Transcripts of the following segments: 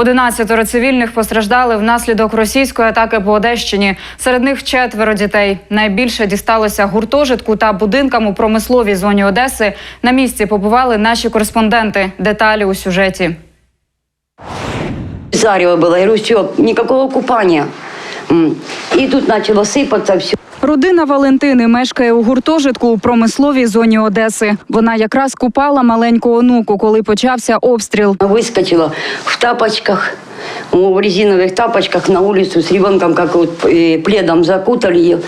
Одинадцятеро цивільних постраждали внаслідок російської атаки по Одещині. Серед них четверо дітей. Найбільше дісталося гуртожитку та будинкам у промисловій зоні Одеси. На місці побували наші кореспонденти. Деталі у сюжеті. Зарево было, я говорю, все, никакого купания. И тут начало сыпаться все. Родина Валентини мешкає у гуртожитку у промисловій зоні Одеси. Вона якраз купала маленьку онуку, коли почався обстріл. Вискочила в тапочках, в резиновых тапочках на улицу с ребенком, как вот э, пледом закутали ее.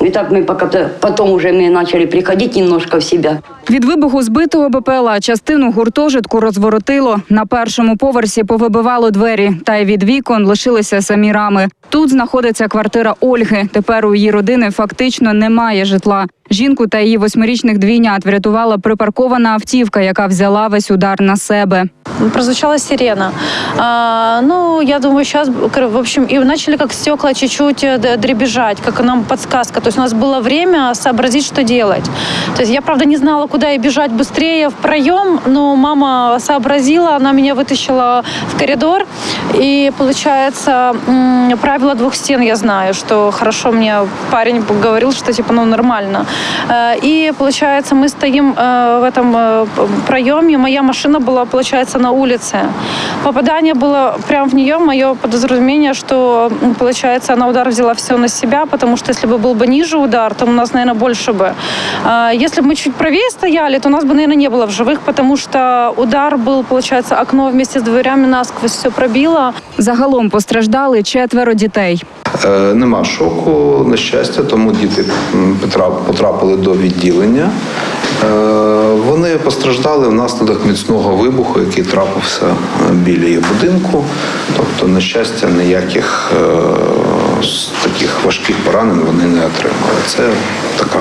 И так мы пока потом уже мы начали приходить немножко в себя. Від вибуху збитого БПЛА частину гуртожитку розворотило. На першому поверсі повибивало двері, та й від вікон лишилися самі рами. Тут знаходиться квартира Ольги. Тепер у її родини фактично немає житла. Жінку та її восьмирічних двійнят врятувала припаркована автівка, яка взяла весь удар на себе. Прозвучала сирена. А, ну, я думаю, сейчас, в общем, и начали как стекла чуть-чуть э, дребезжать, как нам подсказка. То есть у нас было время сообразить, что делать. То есть я, правда, не знала, куда и бежать быстрее в проем, но мама сообразила, она меня вытащила в коридор. И, получается, правило двух стен я знаю, что хорошо мне парень говорил, что типа, ну, нормально. Э, И, получается, мы стоим э, в этом проеме. Моя машина была, получается, на улице. Попадание было прямо в нее. Мое подразумение, что, м, получается, она удар взяла все на себя, потому что если бы был бы ниже удар, то у нас, наверное, больше бы. А Если бы мы чуть правее стояли, то у нас бы, наверное, не было в живых, потому что удар был, получается, окно вместе с дверями насквозь все пробило. Загалом постраждали четверо дітей. Е, Нема шоку, на щастя, тому діти м, потрап- потрапили до відділення. Е, Вони постраждали внаслідок міцного вибуху, який трапився е, біля їх будинку. Тобто, на щастя, ніяких е, таких важких поранень вони не отримали. Це така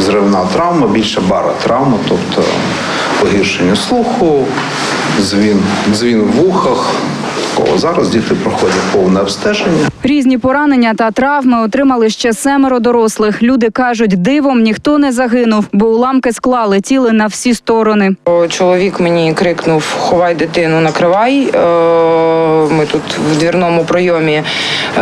зривна травма, більше бара травма, тобто погіршення слуху, дзвін, дзвін в вухах. О, Зараз діти проходять повне обстеження. Різні поранення та травми отримали ще семеро дорослих. Люди кажуть, дивом ніхто не загинув, бо уламки скла летіли на всі сторони. Чоловік мені крикнув: Ховай дитину, накривай. Е, Ми тут в двірному пройомі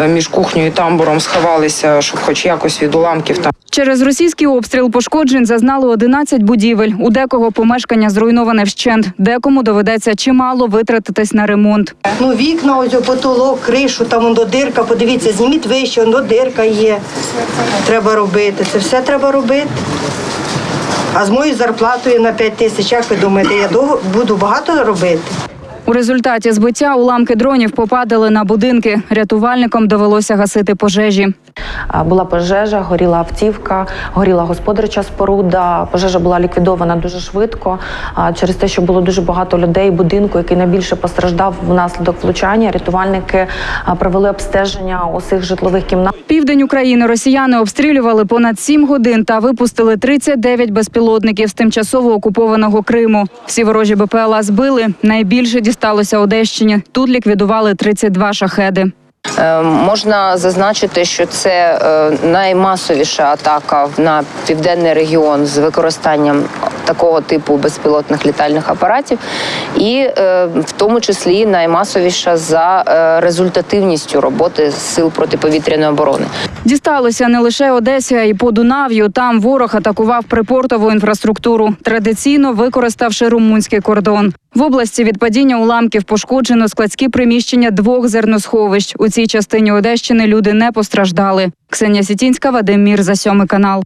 е, між кухнею і тамбуром сховалися, щоб хоч якось від уламків там. Через російський обстріл пошкоджень зазнали 11 будівель. У декого помешкання зруйноване вщент, декому доведеться чимало витратитись на ремонт. Ну, вікна, ось потолок, кришу, там воно дирка, подивіться, зніміть вище, воно дирка є. Треба робити. Це все треба робити. А з моєю зарплатою на 5 тисяч, як ви думаєте, я буду багато робити? У результаті збиття уламки дронів попадали на будинки. Рятувальникам довелося гасити пожежі. Була пожежа, горіла автівка, горіла господарча споруда. Пожежа була ліквідована дуже швидко. Через те, що було дуже багато людей, будинку, який найбільше постраждав внаслідок влучання. Рятувальники провели обстеження усіх житлових кімнат. Південь України росіяни обстрілювали понад 7 годин та випустили 39 безпілотників з тимчасово окупованого Криму. Всі ворожі БПЛА збили. Найбільше дісталося Одещині. Тут ліквідували 32 шахеди. Е, Можна зазначити, що це е, наймасовіша атака на південний регіон з використанням такого типу безпілотних літальних апаратів, і е, в тому числі наймасовіша за е, результативністю роботи сил протиповітряної оборони. Дісталося не лише Одесі, а й по Дунав'ю. Там ворог атакував припортову інфраструктуру, традиційно використавши румунський кордон. В області від падіння уламків пошкоджено складські приміщення двох зерносховищ. У цій частині Одещини люди не постраждали. Ксенія Сітінська, Вадим Мір за сьомий канал.